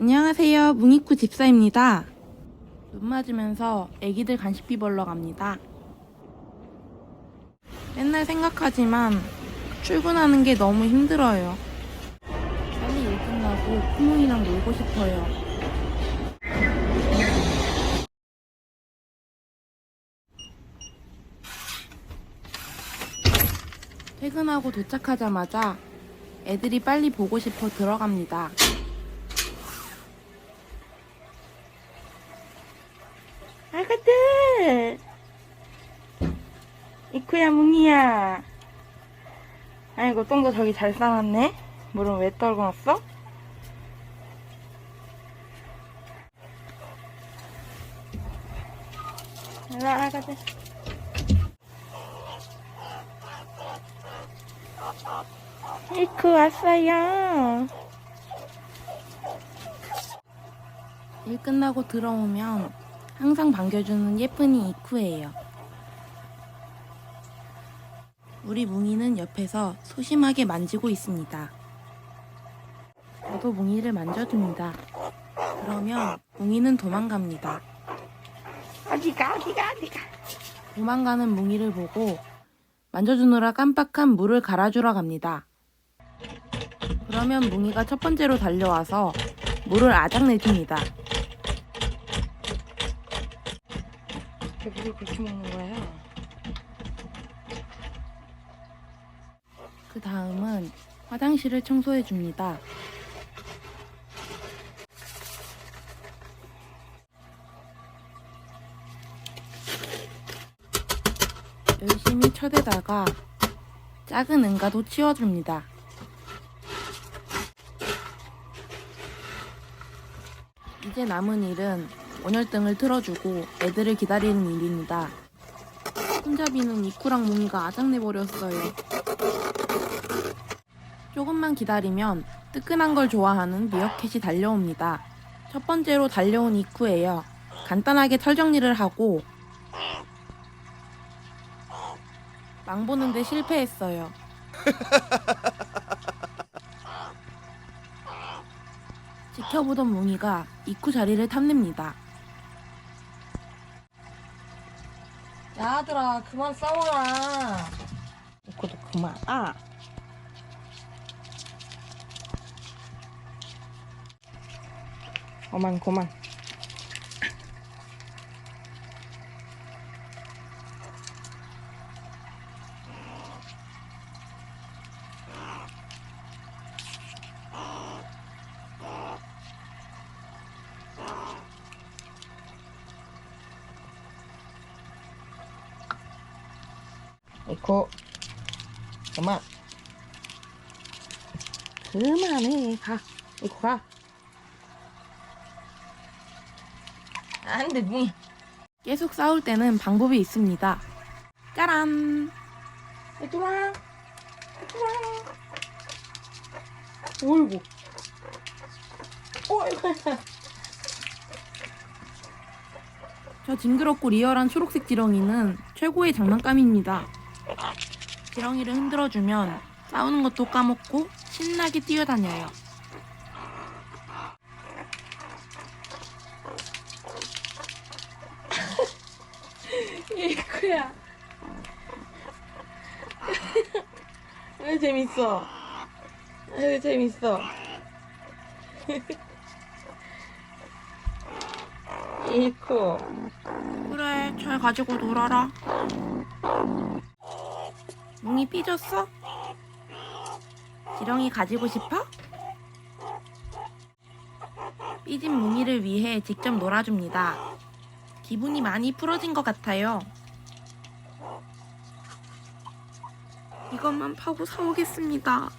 안녕하세요. 뭉이쿠 집사입니다. 눈 맞으면서 애기들 간식 비 벌러 갑니다. 맨날 생각하지만 출근하는 게 너무 힘들어요. 빨리 일 끝나고 쿠몽이랑 놀고 싶어요. 퇴근하고 도착하자마자 애들이 빨리 보고 싶어 들어갑니다. 아가들! 이쿠야, 뭉이야. 아이고, 똥도 저기 잘 싸놨네? 물은 왜 떨궈놨어? 일로와, 아가들. 이쿠 왔어요. 일 끝나고 들어오면 항상 반겨주는 예쁜이 이쿠예요. 우리 뭉이는 옆에서 소심하게 만지고 있습니다. 저도 뭉이를 만져줍니다. 그러면 뭉이는 도망갑니다. 어디가 어디가 어디가 도망가는 뭉이를 보고 만져주느라 깜빡한 물을 갈아주러 갑니다. 그러면 뭉이가 첫 번째로 달려와서 물을 아작 내줍니다. 물을 그렇게 먹는 거예요? 그 다음은 화장실을 청소해 줍니다. 열심히 쳐대다가 작은 응가도 치워줍니다. 이제 남은 일은 원열등을 틀어주고 애들을 기다리는 일입니다. 손잡이는 이쿠랑 몽이가 아작내버렸어요. 조금만 기다리면 뜨끈한 걸 좋아하는 미어캣이 달려옵니다. 첫 번째로 달려온 이쿠예요. 간단하게 털 정리를 하고 망 보는데 실패했어요. 지켜보던 몽이가 이쿠 자리를 탐냅니다. 야, 아들아, 그만 싸워라. 이거도 그만. 아. 그만, 그만. 이거 그만. 그만해, 가. 이거 가. 안 돼, 뭉이. 계속 싸울 때는 방법이 있습니다. 짜란! 얘들아. 얘들아. 어이구. 어이구. 저 징그럽고 리얼한 초록색 지렁이는 최고의 장난감입니다. 지렁이를 흔들어주면 싸우는 것도 까먹고 신나게 뛰어다녀요. 이거야. 왜 재밌어? 왜 재밌어? 이코. 그래, 잘 가지고 놀아라. 뭉이 삐졌어? 지렁이 가지고 싶어? 삐진 뭉이를 위해 직접 놀아줍니다. 기분이 많이 풀어진 것 같아요. 이것만 파고 사오겠습니다.